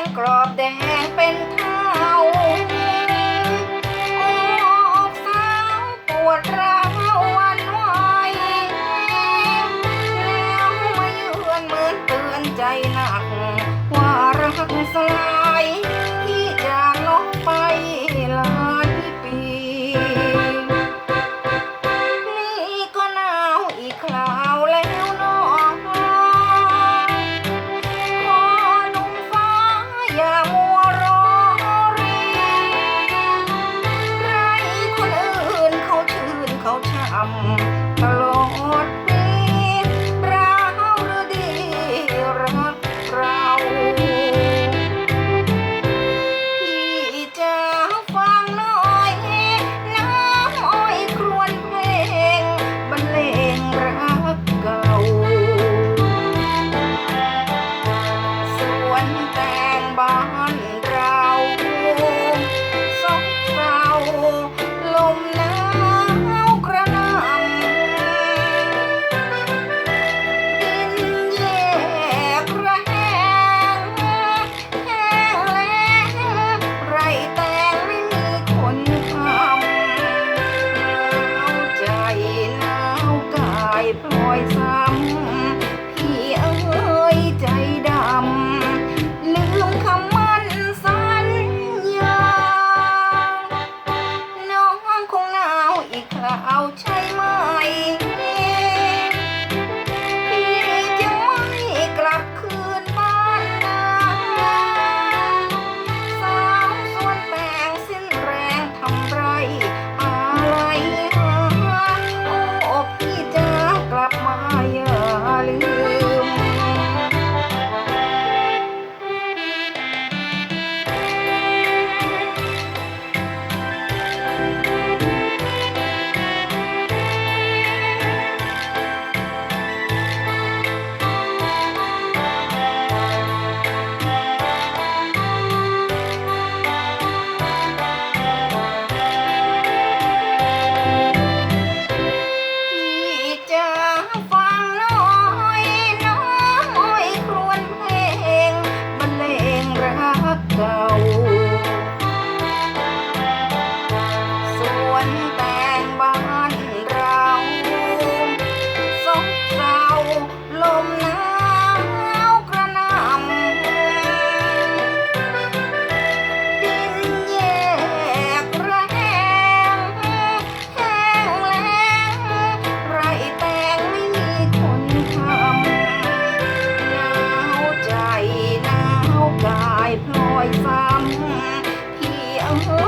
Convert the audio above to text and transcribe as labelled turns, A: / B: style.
A: งกรอบแดงเป็นเท้าออกสาวปวดร้า yeah. gotta out, time Oh, oh.